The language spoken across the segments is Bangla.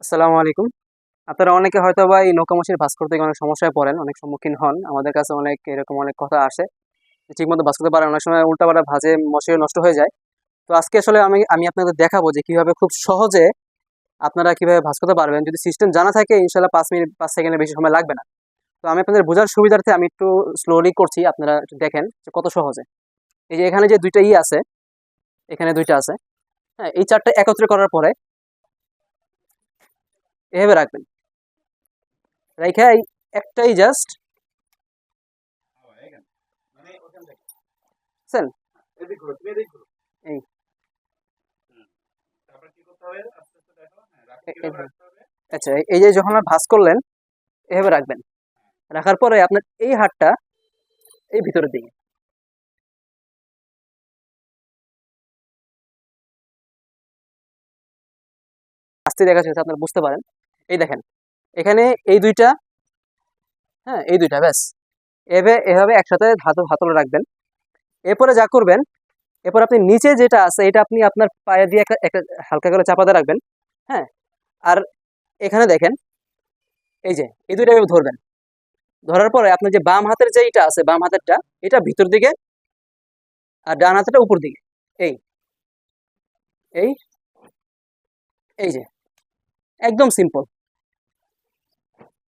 আসসালামু আলাইকুম। আপনারা অনেকে হয়তো বা এই নৌকামাসির ভাস করতে অনেক সমস্যায় পড়েন, অনেক সম্মুখীন হন। আমাদের কাছে অনেক এরকম অনেক কথা আসে। ঠিকমতো ভাস করতে পারেন অনেক সময় উল্টাপাল্টা ভাজে মশাই নষ্ট হয়ে যায়। তো আজকে আসলে আমি আমি আপনাদের দেখাবো যে কীভাবে খুব সহজে আপনারা কীভাবে ভাস করতে পারবেন। যদি সিস্টেম জানা থাকে ইনশাল্লাহ পাঁচ মিনিট, পাঁচ সেকেন্ডের বেশি সময় লাগবে না। তো আমি আপনাদের বোঝার সুবিধার্থে আমি একটু স্লোলি করছি, আপনারা একটু দেখেন যে কত সহজে। এই যে এখানে যে দুইটা ই আছে, এখানে দুইটা আছে। হ্যাঁ এই চারটা একত্রে করার পরে এভাবে রাখবেন রেখে একটাই জাস্ট বুঝছেন? এই। আচ্ছা এই- যে যখন ভাঁজ করলেন, এভাবে রাখবেন রাখার পরে আপনার এই হাতটা এই ভিতরের দিকে আস্তে দেখা যাচ্ছে আপনারা বুঝতে পারেন এই দেখেন, এখানে এই দুইটা হ্যাঁ এই দুইটা, ব্যাস। এভাবে এভাবে একসাথে হাত, হাতলে রাখবেন। এরপরে যা করবেন, এরপর আপনি নিচে যেটা আছে, এটা আপনি আপনার পায়ে দিয়ে একটা হালকা করে চাপাতে রাখবেন হ্যাঁ? আর এখানে দেখেন, এই যে, এই দুইটা ধরবেন। ধরার পরে আপনার যে বাম হাতের যে এটা আছে, বাম হাতেরটা, এটা ভিতর দিকে আর ডান হাতেরটা উপর দিকে। এই এই এই যে, একদম সিম্পল।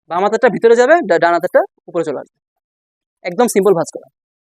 বাম হাতেরটা ভিতরে যাবে ডান হাতেরটা উপরে চলে আসবে। একদম সিম্পল ভাজ করা।